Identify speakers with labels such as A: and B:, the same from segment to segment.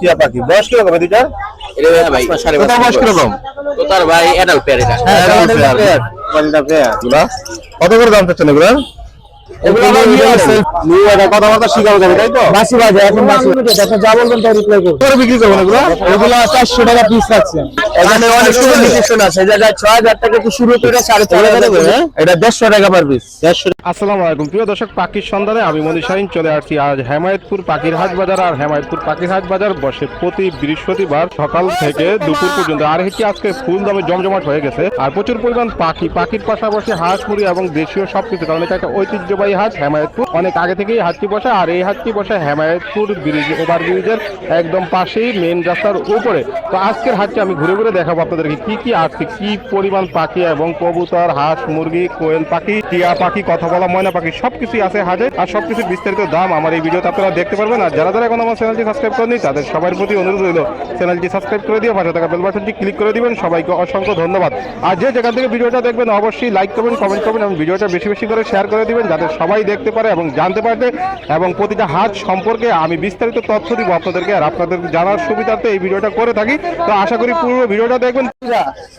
A: টিয়া পাখি। বয়স কীরকম এই দুইটার?
B: ভাই সাড়ে
A: তোতার বয়স কীরকম?
B: তো তার ভাই অ্যাডাল্ট পেয়ার এটা।
A: হ্যাঁ? কত করে দাম চাচ্ছেন এগুলার?
C: এগুলো আবার new model।
A: নিউ এটা কথাবার্তা শিখাবো যাবে তাই তো?
C: বাসি বাজে এখন বাসি দেখো যা বলবেন তাই রিপ্লাই করব।
A: করে বিক্রি করবেন এগুলো?
C: এগুলো চারশো টাকা পিস রাখছেন এখানে অনেক সুন্দর। ডিসকাউন্ট আছে এই জায়গায় টাকা থেকে শুরু করে সাড়ে চার হাজার টাকা। এটা দেড়শো টাকা পার পিস দেড়শো
D: আসসালামু আলাইকুম। প্রিয় দর্শক পাখির সন্ধানে আমি মনি শাহিন চলে আসছি আজ হেমায়তপুর পাখির হাট বাজার। আর হেমায়তপুর পাখির হাট বাজার বসে প্রতি বৃহস্পতিবার সকাল থেকে দুপুর পর্যন্ত। আর এটি আজকে ফুল দামে জমজমাট হয়ে গেছে। আর প্রচুর পরিমাণ পাখি পাখির পাশাপাশি হাঁস মুড়ি এবং দেশীয় সবকিছু কারণ এটা একটা ঐতিহ্যবাহী হাট হেমায়তপুর। অনেক আগে থেকেই হাটটি বসে, আর এই হাটটি বসে হেমায়তপুর ব্রিজ, ওভার ব্রিজের একদম পাশেই মেন রাস্তার উপরে। তো আজকের হাটটি আমি ঘুরে ঘুরে দেখাবো আপনাদেরকে কি কি আসছে কি পরিমাণ পাখি এবং কবুতর, হাঁস, মুরগি, কোয়েল পাখি, টিয়া পাখি, কথা বলা ময়না পাখি, সবকিছুই আছে হাটে আর সবকিছুর বিস্তারিত দাম আমার এই ভিডিওতে আপনারা দেখতে পারবেন। আর যারা যারা এখন আমার চ্যানেলটি সাবস্ক্রাইব করেনি তাদের সবার প্রতি অনুরোধ রইল, চ্যানেলটি সাবস্ক্রাইব করে দিয়ে পাশে থাকা বেল বাটনটি ক্লিক করে দিবেন। সবাইকে অসংখ্য ধন্যবাদ। আর যে যেখান থেকে ভিডিওটা দেখবেন, অবশ্যই লাইক করবেন কমেন্ট করবেন এবং ভিডিওটা বেশি বেশি করে শেয়ার করে দিবেন, যাতে সবাই দেখতে পারে এবং জানতে পারে এবং প্রতিটা হাট সম্পর্কে আমি বিস্তারিত তথ্য দিব আপনাদেরকে আর আপনাদের জানার সুবিধার্থে এই ভিডিওটা করে থাকি। তো আশা করি পুরো ভিডিওটা দেখবেন।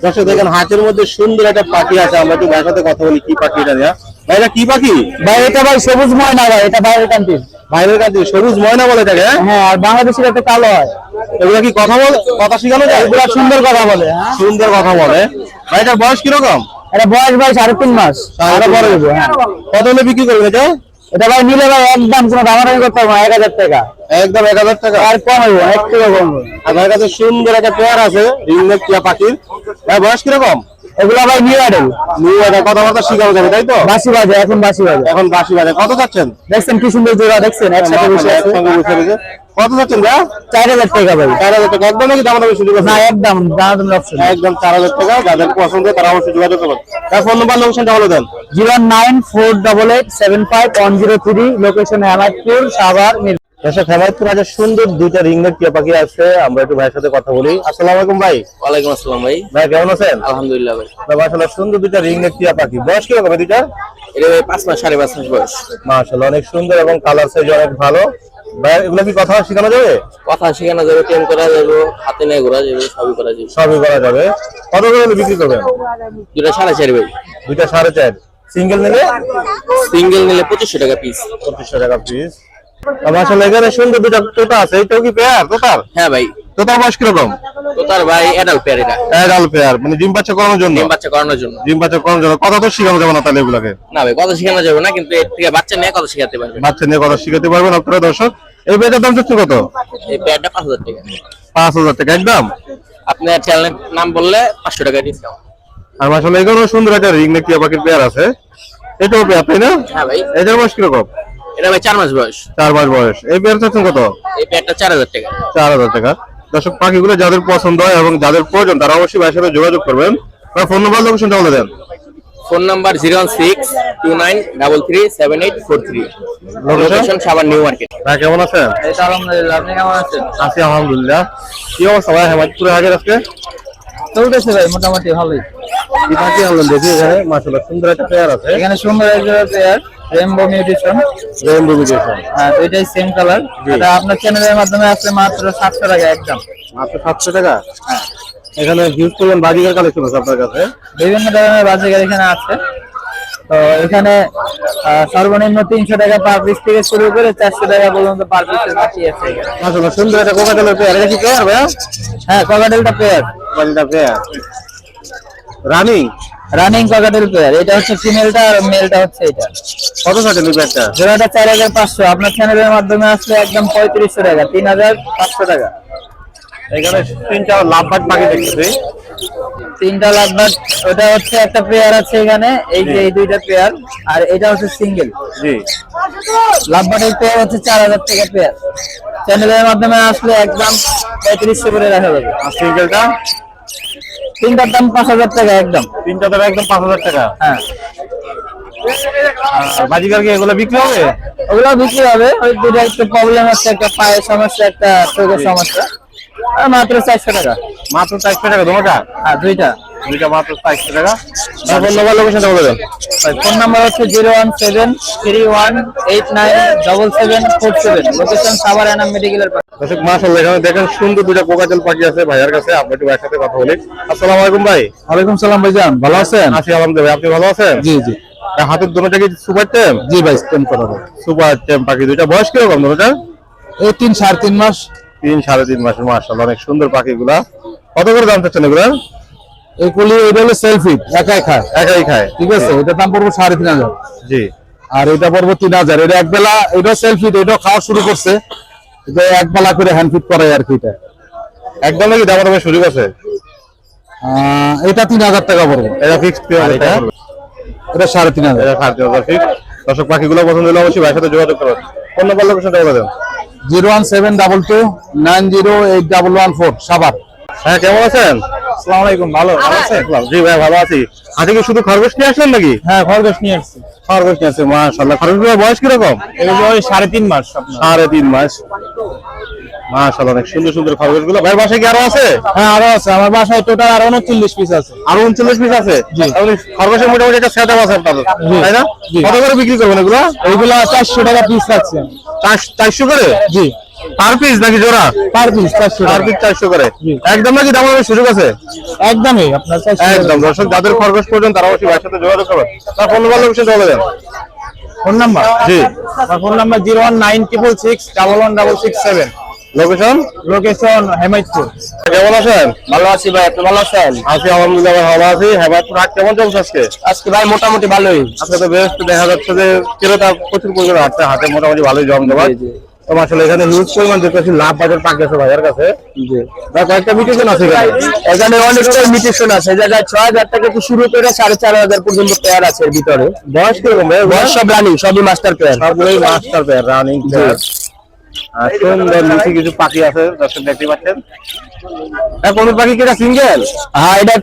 A: দর্শক দেখেন হাতের মধ্যে সুন্দর একটা পাখি আছে। আমরা একটু ভাইয়ের সাথে কথা বলি কি পাখি এটা দেয়া? ভাই এটা কি পাখি?
C: ভাই এটা ভাই সবুজ ময়না ভাই এটা বাইরের কান্ট্রি
A: বাইরের কাছে সবুজ ময়না বলে হ্যাঁ?
C: হ্যাঁ আর বাংলাদেশের একটা কালো হয়।
A: এগুলা কি কথা বল কথা শিখানো যায়?
C: এগুলা সুন্দর কথা বলে হ্যাঁ।
A: সুন্দর কথা বলে। ভাই এটার বয়স কীরকম?
C: এটা বয়স ভাই সাড়ে তিন মাস। আরও বড় দেবো হ্যাঁ।
A: কত হলে বিক্রি করবে এটা?
C: এটা ভাই নিলে ভাই একদম কোনো দামাদামি করতে হবে এক হাজার টাকা।
A: একদম এক হাজার টাকা?
C: আর কম হইব এক টাকা কম হইব।
A: আর ভাইয়ের কাছে সুন্দর একটা পেয়ার আছে রিংনেক টিয়া পাখির। ভাই বয়স কীরকম?
C: এগুলা ভাই নিউ আইডল
A: নিউ এটা কথাবার্তা শিখানো যাবে তাই তো?
C: বাসি বাজে এখন বাসি বাজে।
A: এখন বাসি বাজে। কত চাচ্ছেন
C: দেখছেন কি সুন্দর জোড়া দেখছেন? একসাথে বসে
A: একসঙ্গে বসে রয়েছে। কত ভাই?
C: হাজার টাকা ভাই।
A: চার হাজার টাকা। একদম নাকি দাম দামি সুযোগ আছে
C: না একদম দাম অপশন
A: একদম চার হাজার টাকা। যাদের পছন্দ তারা অবশ্যই যোগাযোগ করবেন। তার ফোন নাম্বার লোকেশনটা বলে দেন।
C: Zero nine four double eight seven five one zero three location Hemayetpur Savar.
A: দর্শক হেমায়তপুর আছে সুন্দর দুইটা রিংনেক টিয়া পাখি আছে। আমরা একটু ভাইয়ের সাথে কথা বলি। আসসালামু আলাইকুম ভাই।
B: ওয়ালাইকুম আসসালাম ভাই।
A: ভাই কেমন আছেন?
B: আলহামদুলিল্লাহ ভাই।
A: মাশাআল্লাহ সুন্দর দুইটা রিংনেক টিয়া পাখি। বয়স কীরকম এই দুইটা
B: এটা ভাই পাঁচ মাস সাড়ে পাঁচ মাস বয়স।
A: মাশাআল্লাহ অনেক সুন্দর এবং কালার সাইজ অনেক ভালো। ভাই এগুলো কি কথা শেখানো যাবে?
B: কথা শেখানো যাবে টেম করা যাবে হাতে নিয়ে ঘোরা যাবে সবই করা যাবে।
A: সবই করা যাবে। কত করে বিক্রি করবেন?
B: সাড়ে চার ভাই।
A: দুইটা সাড়ে চার। সিঙ্গেল নিলে?
B: সিঙ্গেল নিলে পঁচিশশো টাকা পিস
A: পঁচিশশো টাকা পিস মাশাআল্লাহ এখানে সুন্দর দুটা তোতা আছে এইটাও কি পেয়ার তোতার?
B: হ্যাঁ ভাই।
A: তোতার বয়স কীরকম?
B: তো তার ভাই অ্যাডাল্ট পেয়ার এটা।
A: এগাল পেয়ার মানে ডিম বাচ্চা করানোর জন্য?
B: ডিম বাচ্চা করানোর জন্য।
A: ডিম বাচ্চা করানোর জন্য। কথা তো শিখানো যাবে না তাহলে এগুলাকে?
B: না ভাই কথা শেখানো যাবে না কিন্তু এর থেকে বাচ্চা নিয়ে কথা শেখাতে পারবে।
A: বাচ্চা নিয়ে কথা শিখাতে পারবেন আপনারা দর্শক। এই পেয়ারটার দাম চাচ্ছেন কত?
B: এই পেয়ারটা পাঁচ হাজার টাকা।
A: পাঁচ হাজার টাকা একদম?
B: আপনার চ্যানেলের নাম বললে পাঁচশো টাকা ডিসকাউন্ট
A: আর মাসাল্লাহ এখানেও সুন্দর একটা রিং নেক পাখির পেয়ার আছে। এটাও পেয়ার তাই না?
B: হ্যাঁ ভাই।
A: এটার বয়স কীরকম?
B: এটা ভাই চার মাস বয়স।
A: চার মাস বয়স। এই পেয়ার চাচ্ছেন কত?
B: এই পেয়ারটা চার হাজার টাকা।
A: চার হাজার টাকা। দর্শক পাখিগুলো যাদের পছন্দ হয় এবং যাদের প্রয়োজন তারা অবশ্যই ভাইয়ের সাথে যোগাযোগ করবেন। বা ফোন নাম্বার লোকেশনটা বলে দেন।
B: Phone number zero one six two nine double three seven eight four three. Location সাবান নিউ মার্কেট।
A: ভাই কেমন আছেন?
C: আলহামদুলিল্লাহ আপনি কেমন আছেন?
A: আছি আলহামদুলিল্লাহ। কি অবস্থা ভাই হেমায়তপুরে হাজির আজকে?
C: চলতেছে ভাই মোটামুটি ভালোই।
A: কি পাখি আনলেন দেখি এখানে? মাসাল্লাহ সুন্দর একটা পেয়ার আছে।
C: এখানে সুন্দর একজন player rainbow mutation
A: rainbow mutation
C: হ্যাঁ দুইটাই সেম কালার এটা আপনার চ্যানেলের মাধ্যমে আসলে মাত্র সাতশো টাকা একদম।
A: মাত্র সাতশো টাকা? এখানে হিউজ পরিমাণ বাজিকার কালেকশন আছে আপনার কাছে?
C: বিভিন্ন ধরনের বাজিকার এখানে আছে। তো এখানে সর্বনিম্ন তিনশো টাকা পার পিস থেকে শুরু করে চারশো টাকা পর্যন্ত পার পাখি আছে এখানে।
A: সুন্দর একটা কোকাটেলের পেয়ার এটা কি পেয়ার ভাইয়া?
C: হ্যাঁ ককাটেলটা pair
A: বাজিটা pair running
C: running cockatiel pair এটা হচ্ছে ফিমেলটা আর মেলটা হচ্ছে এটা।
A: কত থাকে এই
C: জোড়াটা চার হাজার পাঁচশো। আপনার চ্যানেলের মাধ্যমে আসলে একদম পঁয়ত্রিশশো টাকা তিন হাজার পাঁচশো টাকা।
A: এখানে তিনটা লাভবাট পাখি দেখতেছি।
C: তিনটা লাগবাট ওটা হচ্ছে একটা পেয়ার আছে এখানে এই যে এই দুইটা পেয়ার আর এটা হচ্ছে সিঙ্গেল
A: জি।
C: লাভবাটের পেয়ার হচ্ছে চার হাজার টাকা পেয়ার চ্যানেলের মাধ্যমে আসলে একদম পঁয়ত্রিশশো করে রাখা যাবে।
A: আর সিঙ্গেলটা
C: তিনটার দাম পাঁচ হাজার টাকা একদম।
A: তিনটা দাম একদম পাঁচ হাজার টাকা।
C: হ্যাঁ।
A: বাজিকার কি এগুলো বিক্রি হবে?
C: ওগুলো বিক্রি হবে। ওই দুটো একটু প্রবলেম আছে একটা পায়ের সমস্যা একটা চোখের সমস্যা। মাত্র চারশো টাকা।
A: মাত্র চারশো টাকা তোমাটা
C: হ্যাঁ দুইটা।
A: দুইটা মাত্র চারশো টাকা। ফোন নাম্বার লোকেশনটা বলে দেন
C: ফোন নাম্বার হচ্ছে zero one seven three one eight nine double seven four seven. Location Savar Enam মেডিকেলের পাশে
A: মাশাআল্লাহ এখানে দেখেন সুন্দর পাখি আছে ভাইয়ার কাছে। আপনি একটু ভাইয়ের সাথে কথা বলি। আসসালামু আলাইকুম ভাই।
C: ওয়ালাইকুম সালাম ভাইজান ভালো আছেন?
A: আছি আলহামদুলিল্লাহ আপনি ভালো আছেন?
C: জি জি।
A: হাতের দুটোটা কি সুপার টেম?
C: জি ভাই স্টেম করা হবে।
A: সুপার টেম পাখি দুইটা। বয়স কীরকম দুটোটা
C: এই তিন সাড়ে তিন মাস।
A: তিন সাড়ে তিন মাসের মাশাআল্লাহ অনেক সুন্দর পাখিগুলা। কত করে দাম চাচ্ছেন এগুলা
C: এই কুলি এটা হলো সেলফি একাই খায়।
A: একাই খায়।
C: ঠিক আছে এটার দাম পড়ব সাড়ে তিন হাজার।
A: জি।
C: আর এটা পড়ব তিন হাজার। এটা এক বেলা এটা সেলফি এটা খাওয়া শুরু করছে। এটা এক বেলা করে হ্যান্ড ফিট করে আর কি এটা।
A: একদম নাকি দাম দামের সুযোগ আছে
C: এটা তিন হাজার টাকা পড়ব।
A: এটা ফিক্সড এটা
C: সাড়ে তিন হাজার।
A: এটা সাড়ে তিন হাজার ফিক্স দর্শক পাখিগুলো পছন্দ হলে অবশ্যই ভাইয়ের সাথে যোগাযোগ করবেন। ফোন নাম্বার লোকেশনটা বলে দেন।
C: Zero one seven double two nine zero eight double one four Savar
A: হ্যাঁ কেমন আছেন?
C: আসসালামু আলাইকুম ভালো? ভালো আছেন?
A: জি ভাই ভালো আছি। আজকে কি শুধু খরগোশ নিয়ে আসলেন নাকি?
C: হ্যাঁ খরগোশ নিয়ে আসছি।
A: খরগোশ নিয়ে আসছে মাশাআল্লাহ। খরগোশের বয়স কীরকম?
C: এটা বয়স সাড়ে তিন মাস।
A: সাড়ে তিন মাস। মাশাআল্লাহ অনেক সুন্দর সুন্দর খরগোশগুলো ভাই বাসায় কি আরও আছে?
C: হ্যাঁ আরও আছে। আমার বাসায় টোটাল আরও উনচল্লিশ পিস আছে।
A: আরও উনচল্লিশ পিস আছে? তাহলে খরগোশের মোটামুটি একটা সেট আছে আপনাদের তাই না? কত করে বিক্রি করবেন এগুলো?
C: এইগুলো চারশো টাকা পিস আমি।
A: চারশো করে?
C: জি।
A: পার পিস নাকি জোড়া?
C: পার পিস চারশো
A: পার পিস চারশো করে। একদম নাকি দাম হবে সুযোগ আছে?
C: একদমই আপনার
A: একদম দর্শক যাদের খরগোশ প্রয়োজন তারা অবশ্যই ভাইয়ের সাথে যোগাযোগ করবেন। তার ফোন নাম্বার লোকেশন বলে দেন।
C: Phone number?
A: জি।
C: Phone number zero one nine triple six double one double six seven
A: location
C: location Hemayetpur
A: কেমন আছেন?
B: ভালো আছি ভাই আপনি ভালো আছেন?
A: আছি আলহামদুলিল্লাহ ভালো আছি। হেমায়তপুর হাট কেমন চলছে আজকে?
B: আজকে ভাই মোটামুটি ভালোই।
A: আজকে তো বেশ দেখা যাচ্ছে যে ক্রেতা প্রচুর পরিমাণে হাটতে হাটে মোটামুটি ভালোই জমজমাট।
B: জি, জি।
A: আসলে এখানে হিউজ পরিমাণ দেখতেছি লাভ বাজার পাক আছে ভাইয়ের কাছে। কয়েকটা মিটেশন আছে এখানে।
B: আছে। এই জায়গায় ছয় হাজার টাকা শুরু করে সাড়ে চার হাজার পর্যন্ত পেয়ার আছে এর ভিতরে।
A: বয়স কীরকম
B: বয়স সব রানিং সবই মাস্টার পেয়ার
A: সবগুলোই মাস্টার পেয়ার রানিং সুন্দর নিচে কিছু পাখি আছে দর্শক দেখতে পাচ্ছেন। হ্যাঁ কোন পাখি কি এটা সিঙ্গেল?
B: হ্যাঁ এটা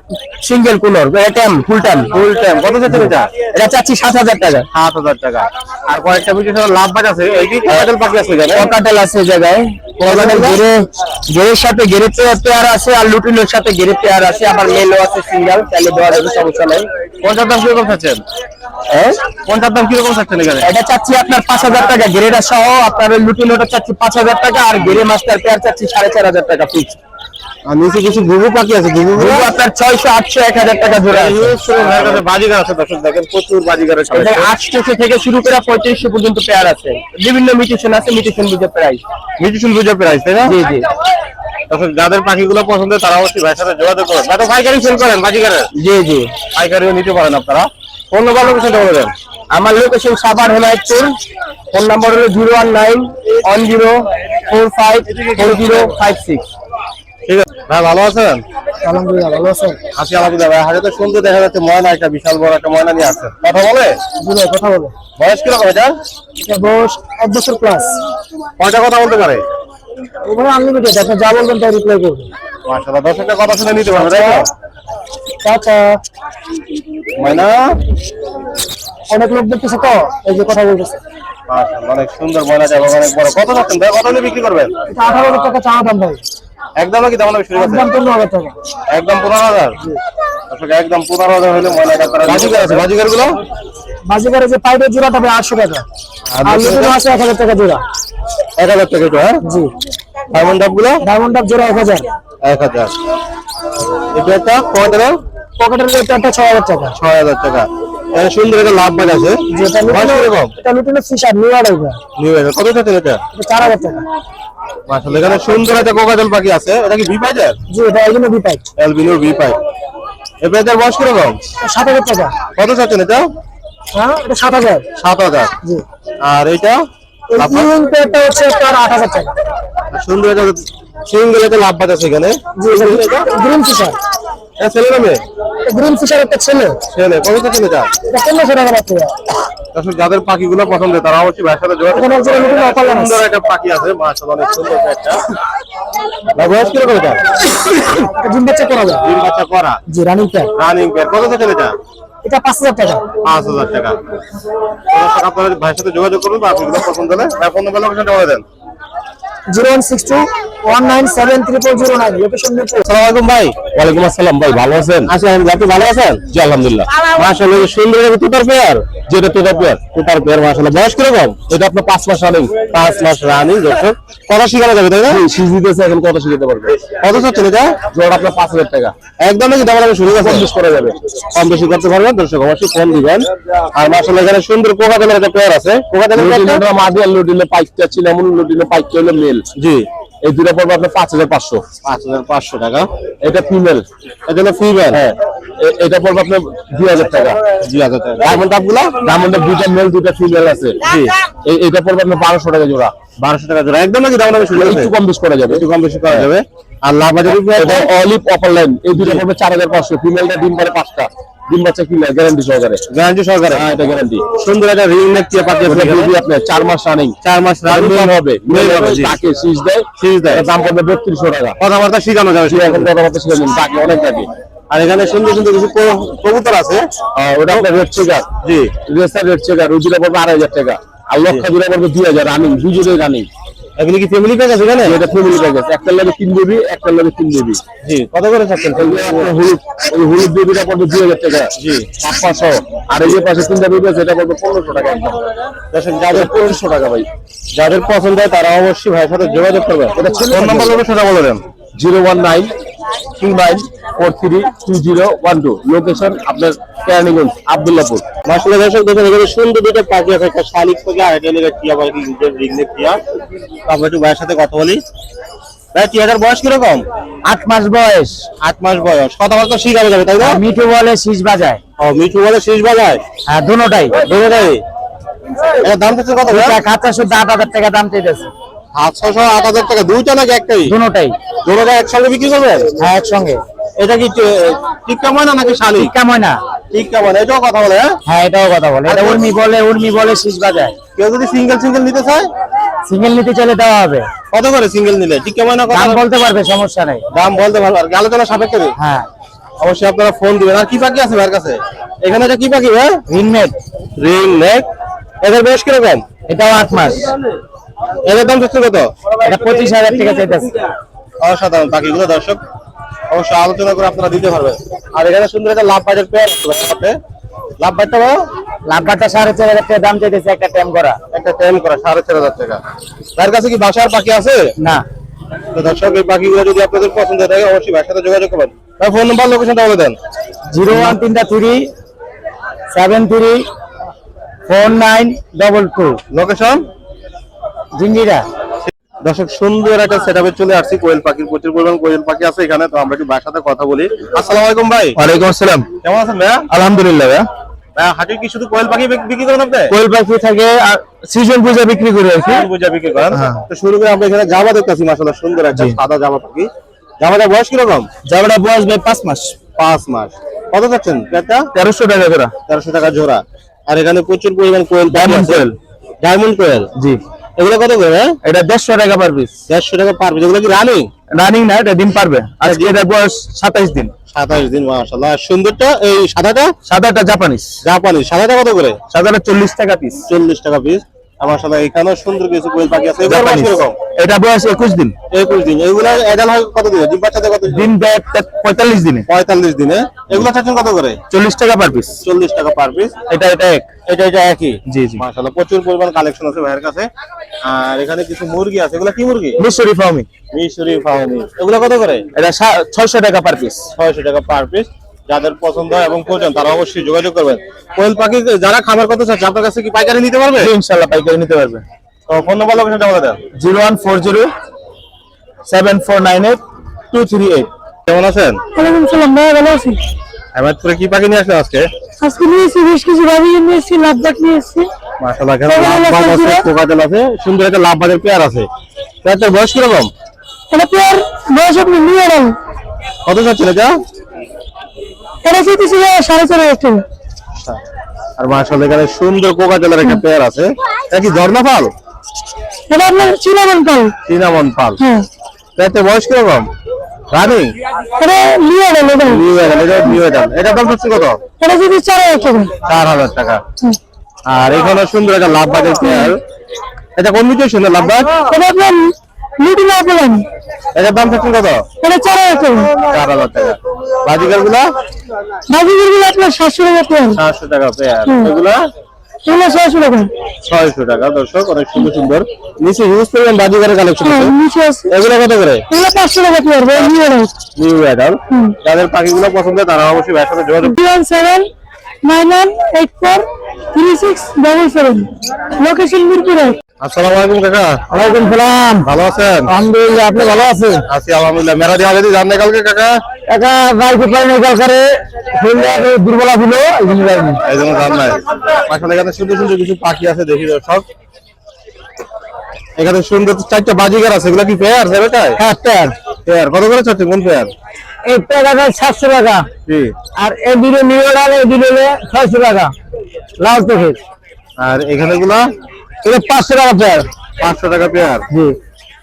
B: single কুলর time full time
A: full time কত যাচ্ছে এটা?
B: এটা চাচ্ছি সাত হাজার টাকা।
A: সাত হাজার টাকা। আর কয়েকটা মিটেশন লাভ বাজ আছে এই কি কয়েকটা পাখি আছে
B: এই জায়গায়। পকাটেল গেরে গেরের সাথে গেরে পেয়ার আছে আর লুটিনের সাথে গেরে পেয়ার আছে আবার মেলও আছে সিঙ্গেল তাহলে দেওয়া যাবে সমস্যা নাই।
A: পঞ্চাশ দাম কীরকম
B: হ্যাঁ?
A: কোনটার দাম কীরকম এখানে?
B: এটা চাচ্ছি আপনার পাঁচ হাজার টাকা গেরেটা সহ আপনার লুটিনোটা চাচ্ছি পাঁচ হাজার টাকা আর গেরে মাস্টার পেয়ার চাচ্ছি সাড়ে চার হাজার টাকা ফিক্স
A: আর নিচে কিছু ঘুঘু পাখি আছে ঘুঘু
B: গুলো? আপনার ছয়শো আটশো এক হাজার টাকা জোড়া আছে।
A: বাজিগার আছে দর্শক দেখেন প্রচুর বাজিগারের
B: এখানে আটশোশো থেকে শুরু করে পঁয়ত্রিশশো পর্যন্ত পেয়ার আছে। বিভিন্ন মিউটেশন আছে মিউটেশন বুঝে প্রাইস
A: মিটিশন বুঝে প্রাইস তাই না?
B: জি জি।
A: দর্শক যাদের পাখিগুলো পছন্দ তারা অবশ্যই ভাইয়ের সাথে যোগাযোগ করেন বা তো পাইকারি সেল করেন বাজিগারের?
B: জি জি।
A: পাইকারিও নিতে পারেন আপনারা। ফোন নাম্বার লোকেশন বলে দেন।
B: আমার location Savar Hemayetpur. Phone number হলো zero one nine one zero four five four zero five six
A: আছে ভাই ভালো আছেন?
C: আলহামদুলিল্লাহ ভালো আছেন?
A: আছি আলহামদুলিল্লাহ। ভাই হাতে তো সুন্দর দেখা যাচ্ছে ময়না একটা বিশাল বড় একটা ময়না নিয়ে আছে। কথা বলে?
C: কথা বলে।
A: বয়স কীরকম এটা?
C: বয়স এক বছর প্লাস
A: কয়টা কথা বলতে পারে?
C: ওখানে আনলিমিটেড আপনি যা বলবেন তাই রিপ্লাই করবেন।
A: মাশাআল্লাহ দর্শকটা কথা শুনে নিতে পারবে তাই তো?
C: চাচা।
A: ময়না?
C: অনেক লোক দেখতেছে তো এই যে কথা বলতেছে।
A: মাশাআল্লাহ অনেক সুন্দর ময়না যাবে অনেক বড়। কত যাচ্ছেন ভাই? কত বিক্রি করবেন?
C: এটা আঠারো হাজার টাকা চাওয়া দাম ভাই।
A: একদম কি দাম শুরু আছে
C: একদম পনেরো হাজার টাকা।
A: একদম পনেরো হাজার? একদম পনেরো হাজার হলে ময়নাটা তারা বাজিগার আছে বাজিগারগুলো
C: বাজিকারে যে পাইপের জোড়া তবে আটশো টাকা। আর লুটিনো আছে এক হাজার টাকা জোড়া।
A: এক হাজার টাকা তো হ্যাঁ?
C: জি।
A: ডায়মন্ড ডাবগুলো
C: ডায়মন্ড ডাব জোড়া এক হাজার।
A: এক হাজার। এটা একটা কয় টাকা
C: পকেটের রেট একটা ছয় হাজার টাকা।
A: ছয় হাজার টাকা। এখানে সুন্দর একটা লাভ বাজ আছে।
C: যেটা লুটিনো এটা লুটিনো ফিশার নিউ আড়াইটা
A: নিউ এর কত চাচ্ছেন এটা?
C: এটা চার হাজার টাকা।
A: এখানে সুন্দর একটা কোকাজল পাখি আছে। এটা কি ভি পাইজার
C: জি এটা এই জন্য বি পাইপ
A: অ্যালবিনোর ভি পাই এই পেঁচার বয়স কীরকম?
C: টাকা।
A: কত চাচ্ছেন এটা?
C: হ্যাঁ এটা সাত হাজার।
A: সাত হাজার।
C: জি।
A: আর এইটা?
C: এই
A: লাফা?
C: হচ্ছে আপনার টাকা।
A: সুন্দর একটা সিঙ্গেল একটা লাভ আছে এখানে।
C: জি গ্রিন ফিশার
A: এটা ছেলে নামে
C: গ্রিন ফিশার একটা ছেলে।
A: ছেলে। কত চাচ্ছেন এটা?
C: এটা টাকা। পাচ্ছে
A: আসলে যাদের পাখিগুলো পছন্দ তারা অবশ্যই ভাইয়ের সুন্দর একটা পাখি আছে মাশাআল্লাহ অনেক সুন্দর একটা। এটা?
C: টাকা।
A: ভাইয়ের সাথে যোগাযোগ করুন বা পছন্দ হলে। ফোন ভাই। ওয়ালাইকুম আসসালাম ভাই ভালো আছেন? আছি আপনি ভালো আছেন? জি আলহামদুলিল্লাহ। মাশাআল্লাহ সুন্দর একটা তুতার পেয়ার। যেটা তুতার পেয়ার। তুতার পেয়ার মাশাআল্লাহ। বয়স কীরকম? এটা আপনার পাঁচ মাস রানিং পাঁচ মাস রানিং দর্শক। কথা শিখানো যাবে তাই না? শিশ এখন কথা শিখাতে পারবে? কত চাচ্ছেন এটা? জোড়া আপনার পাঁচ হাজার টাকা। একদম নাকি দাম শুরু কম বেশি করা যাবে। কম বেশি করতে পারবেন দর্শক অবশ্যই ফোন দিবেন। আর মাশাআল্লাহ এখানে সুন্দর কোকা একটা পেয়ার আছে। কোকা দামের একটা মাদি লুডিলে পাইকটা ছিল লুডিলে পাইকটা হলো মেল। জি। এই দুটো পড়বে আপনার পাঁচ হাজার পাঁচশো। পাঁচ হাজার পাঁচশো টাকা। এটা ফিমেল এটা হলো ফিমেল হ্যাঁ এটা পড়বে আপনার দুই হাজার টাকা। দুই হাজার টাকা। ডায়মন্ড আপগুলো ডায়মন্ডের দুইটা মেল দুইটা ফিমেল আছে। জি এটা পড়বে আপনার বারোশো টাকা জোড়া। বারোশো টাকা জোড়া। একদম নাকি দাম শুনে একটু কম বেশি করা যাবে। একটু কম বেশি করা যাবে। আর লাভবাজার এটা অলিভ অফার লাইন এই দুটো পড়বে চার হাজার পাঁচশো। ফিমেলটা ডিম পারে পাঁচটা। ডিম বাচ্চা কিনা গ্যারান্টি সহকারে। গ্যারান্টি সহকারে। হ্যাঁ এটা গ্যারান্টি সুন্দর একটা রিং নেক দিয়ে পাঠিয়ে বেবি আপনার চার মাস রানিং চার মাস রানিং হবে মেল হবে। তাকে শীষ দেয়। দেয়। দাম পড়বে বত্রিশশো টাকা। কথাবার্তা শিখানো যাবে এখন কথাবার্তা শিখানো তাকে অনেক থাকে আর এখানে সুন্দর সুন্দর কিছু কবুতর আছে। ওটা আপনার রেড চেকার জি। রেসার রেড চেকার দুটো পড়বে আড়াই হাজার টাকা। আর লক্ষ দুটো পড়বে দুই হাজার রানিং রানিং এগুলি কি ফ্যামিলি প্যাকেজ এখানে? এটা ফ্যামিলি প্যাকেজ একটা লাগে তিন দেবি একটা লাগে তিন দেবি জি কত করে থাকছেন হলুদ ওই হলুদ দেবিটা পড়বে দুই হাজার টাকা। জি। পাঁচ পাঁচশো। আর এই যে পাশে তিনটা বেবি আছে এটা পড়বে পনেরোশো টাকা। একদম দর্শক যাদের পনেরোশো টাকা ভাই। যাদের পছন্দ হয় তারা অবশ্যই ভাইয়ের সাথে যোগাযোগ করবে এটা ফোন নাম্বার হবে সেটা বলে দেন। Zero one nine two nine four three two zero one two location আপনার কেরানীগঞ্জ আবদুল্লাপুর। মাসুল দর্শক দেখেন এখানে সুন্দর দুটো পাখি আছে একটা শালিক পাখি আর একটা লেগে টিয়া পাখি রিংলে টিয়া। আমরা একটু ভাইয়ের সাথে কথা বলি। ভাই টিয়াটার বয়স কীরকম?
B: আট মাস বয়স।
A: আট মাস বয়স। কথাবার্তা শিখানো যাবে তাই না?
B: মিঠু বলে শীষ বাজায়।
A: ও মিঠু বলে শেষ বাজায়?
B: হ্যাঁ দুটাই
A: দুটোটাই। এর দাম কত ভাই?
B: হাজার টাকা দাম চাইতেছে।
A: সাতশো আট হাজার টাকা দুইটা নাকি একটাই?
B: দুটাই।
A: দুটোটা একসঙ্গে বিক্রি করবেন
B: হ্যাঁ একসঙ্গে।
A: এটা কি টিক্কা ময়না নাকি শালিক
B: টিকা ময়না।
A: টিক্কা ময়না এটাও কথা বলে হ্যাঁ?
B: হ্যাঁ এটাও কথা বলে। এটা উর্মি বলে উর্মি বলে শীষ বাজায়।
A: কেউ যদি সিঙ্গেল সিঙ্গেল নিতে চায়?
B: সিঙ্গেল নিতে চাইলে দেওয়া হবে।
A: কত করে সিঙ্গেল নিলে? টিক্কা ময়না
B: দাম বলতে পারবে সমস্যা নেই।
A: দাম বলতে ভালো আর আলোচনা সাপেক্ষে
B: হ্যাঁ।
A: অবশ্যই আপনারা ফোন দিবেন। আর কি পাখি আছে ভাইয়ের কাছে? এখানে এটা কি পাখি ভাই?
B: রিনমেট
A: রিং নেক এদের বেশ কীরকম?
B: এটাও আট মাস।
A: এদের দাম কত?
B: এটা পঁচিশ হাজার টাকা চাইতেছে
A: অসাধারণ পাখিগুলো দর্শক। অবশ্যই আলোচনা করে আপনারা দিতে পারবেন। আর এখানে সুন্দর একটা লাভ বাজার পেয়ার আছে লাভ বাজারটা বলো।
B: লাভবারটা সাড়ে চার হাজার টাকা দাম চাইতেছে একটা টাইম করা।
A: একটা টেন করা সাড়ে চার হাজার টাকা। তার কাছে কি বাসার পাখি আছে?
B: না।
A: তো দর্শক এই পাখিগুলো যদি আপনাদের পছন্দ থাকে অবশ্যই ভাইয়ের সাথে যোগাযোগ করবেন। ভাই ফোন নাম্বার লোকেশনটা বলে দেন।
B: জিরো ওয়ান তিনটা three seven three four nine double two
A: location
B: Jinjira?
A: দর্শক সুন্দর একটা সেট সেটআপে চলে আসছি। কোয়েল পাখির প্রচুর পরিমাণ কোয়েল পাখি আছে এখানে তো আমরা একটু ভাইয়ের সাথে কথা বলি। আসসালামু আলাইকুম ভাই।
B: ওয়ালাইকুম আসসালাম।
A: কেমন আছেন ভাইয়া?
B: আলহামদুলিল্লাহ ভাইয়া।
A: ভাইয়া হাটে কি শুধু কোয়েল পাখি বিক্রি করেন আপনি?
B: কোয়েল পাখি থাকে আর সিজন পূজা বিক্রি করে আর কি
A: পূজা বিক্রি করেন।
B: হ্যাঁ।
A: তো শুরু করে আমরা এখানে জামা দেখতেছি মাশাআল্লাহ সুন্দর একটা সাদা জামা পাখি। জামাটা বয়স কীরকম?
B: জামাটা বয়স ভাই পাঁচ মাস।
A: পাঁচ মাস। কত যাচ্ছেন
B: টাকা করে
A: তেরোশো টাকা জোড়া। আর এখানে প্রচুর পরিমাণ কোয়েল
B: Diamond কোয়েল।
A: ডায়মন্ড কোয়েল?
B: জি।
A: এগুলো কত করে?
B: এটা দেড়শো টাকা পার পিস
A: দেড়শো টাকা পার পিস এগুলো কি রানিং
B: রানিং না এটা দিন পারবে। আজকে এটা বয়স সাতাইশ দিন।
A: দিন সুন্দরটা এই সাদাটা?
B: সাদাটা
A: সাদাটা কত করে?
B: সাদাটা চল্লিশ টাকা পিস
A: চল্লিশ টাকা পিস আমার সাথে এখানেও সুন্দর কিছু কোয়েল পাখি আছে। বয়স কীরকম?
B: এটা বয়স একুশ দিন।
A: একুশ দিন। এগুলো এডাল হয় কত দিনে? ডিম বাচ্চাতে কত দিন?
B: দেয় পঁয়তাল্লিশ দিনে।
A: পঁয়তাল্লিশ দিনে। এগুলো চাচ্ছেন কত করে?
B: চল্লিশ টাকা পার পিস
A: চল্লিশ টাকা পার পিস
B: এটা এটা এক।
A: এটা এটা একই?
B: জি জি।
A: মাশাআল্লাহ প্রচুর পরিমাণ কালেকশন আছে ভাইয়ের কাছে। আর এখানে কিছু মুরগি আছে। এগুলো কি মুরগি?
B: মিশরি ফার্মি
A: মিশরি ফাউনি এগুলো কত করে?
B: এটা ছয়শো টাকা পার পিস
A: ছয়শো টাকা পার পিস যাদের পছন্দ হয় এবং প্রয়োজন তারা অবশ্যই যোগাযোগ করবেন। কোয়েল পাখি যারা খাবার করতে চাচ্ছে আপনার কাছে কি পাইকারি নিতে পারবে?
B: ইনশাল্লাহ পাইকারি নিতে পারবে।
A: তো ফোন নম্বর লোকেশনটা বলে দেন।
B: Zero one four zero seven four nine eight two three eight.
A: কেমন আছেন?
E: ওয়ালাইকুম সালাম ভাই ভালো আছি।
A: হেমায়তপুরে কি পাখি নিয়ে আসলেন আজকে?
E: আজকে নিয়েছি বেশ কিছু ভাবি নিয়েছি লাভবাট নিয়েছি
A: মাশাআল্লাহ লাভবাগ আছে? কোকাটেল আছে সুন্দর একটা লাভবাগের পেয়ার আছে। পেয়ারটার বয়স কীরকম?
E: এটা পেয়ার বয়স আপনি নিয়ে এলাম
A: কত চাচ্ছেন এটা?
E: এটা চেয়েছি সাড়ে চার হাজার টাকা
A: আর মাশাআল্লাহ এখানে সুন্দর একটা পেয়ার আছে। এটা কি ঝর্ণা পাল?
E: এটা আপনার চিনামন পাল।
A: চিনামন পাল।
E: হ্যাঁ।
A: পেয়ারটার বয়স কীরকম? রানিং?
E: এটা এটা।
A: নিউ এডাল এটা নিউ এডাল এটা দাম হচ্ছে কত?
E: এটা যদি চার হাজার টাকা।
A: চার হাজার টাকা। আর এখানে সুন্দর একটা লাভবাগের পেয়ার এটা কোন মিউটেশন লাভবাগ
E: এটা আপনার লুটি না বলেন
A: এটার দাম থাকছেন কত?
E: এটা চার হাজার টাকা।
A: চার হাজার টাকা। বাজিকারগুলা
E: বাজিগুলো আপনার সাতশো টাকা পেয়ার
A: সাতশো টাকা পেয়ার
E: হুম।
A: এগুলো?
E: ছয়শো টাকা।
A: ছয়শো টাকা দর্শক অনেক সুন্দর সুন্দর। নিচে হিউজ পরিমাণ বাজিকারের কালেকশন
E: নিচে আছে।
A: এগুলো কত করে?
E: এগুলো পাঁচশো টাকা পেয়ার
A: নিউ যাদের পাখিগুলো পছন্দ তারা অবশ্যই যোগাযোগ
E: one seven nine one eight four three six double seven location Mirpur
A: আসসালামু আলাইকুম কাকা।
B: ওয়ালাইকুম সালাম।
A: ভালো আছেন?
B: আলহামদুলিল্লাহ আপনি ভালো আছেন?
A: আছি আলহামদুলিল্লাহ। মেরা দিয়ে আগে জানলে কালকে কাকা।
B: একা গাড়িতে পাইনি কালকারে শরীরে দুর্বলা ছিল এই জন্য যাইনি।
A: এই জন্য জান নাই। আসলে এখানে সুন্দর সুন্দর কিছু পাখি আছে দেখি দর্শক এখানে সুন্দর চারটা বাজিগার আছে এগুলো কি পেয়ার যাবে তাই
B: হ্যাঁ পেয়ার
A: পেয়ার কত করে চাচ্ছে কোন পেয়ার
B: এই পেয়ারটা সাতশো টাকা। আর এই দুটো ডাল এই দুটো ছয়শো টাকা। লাল চোখের।
A: আর এখানে গুলা
B: এটা পাঁচশো টাকা পেয়ার
A: পাঁচশো টাকা পেয়ার
B: জি।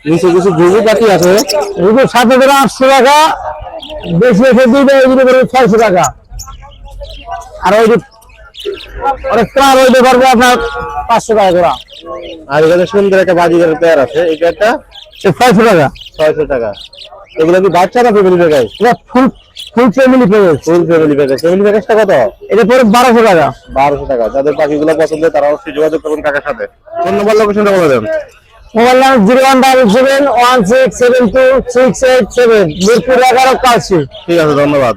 A: নিচে কিছু ঘুঘু পাখি আছে।
B: এগুলো সাত হাজার আটশো টাকা। বেশি দুইটা এগুলো করে ছয়শো টাকা। আর ওই যে অনেক প্রাণ ওইটা করবে আপনার পাঁচশো টাকা করে।
A: আর এখানে সুন্দর একটা বাজিগারের পেয়ার আছে। পেয়ারটা
B: সে ছয়শো টাকা।
A: ছয়শো টাকা। এগুলো কি বাচ্চা না family package
B: full full family package
A: full family package family প্যাকেজটা কত?
B: এটা পরে বারোশো টাকা।
A: বারোশো টাকা। যাদের পাখিগুলো পছন্দ তারা অবশ্যই যোগাযোগ করুন কাকার সাথে। ফোন নম্বর লোকেশনটা বলে দেন।
B: Mobile number zero one double seven one six seven two six eight seven Mirpur এগারো কালসি
A: ঠিক আছে ধন্যবাদ।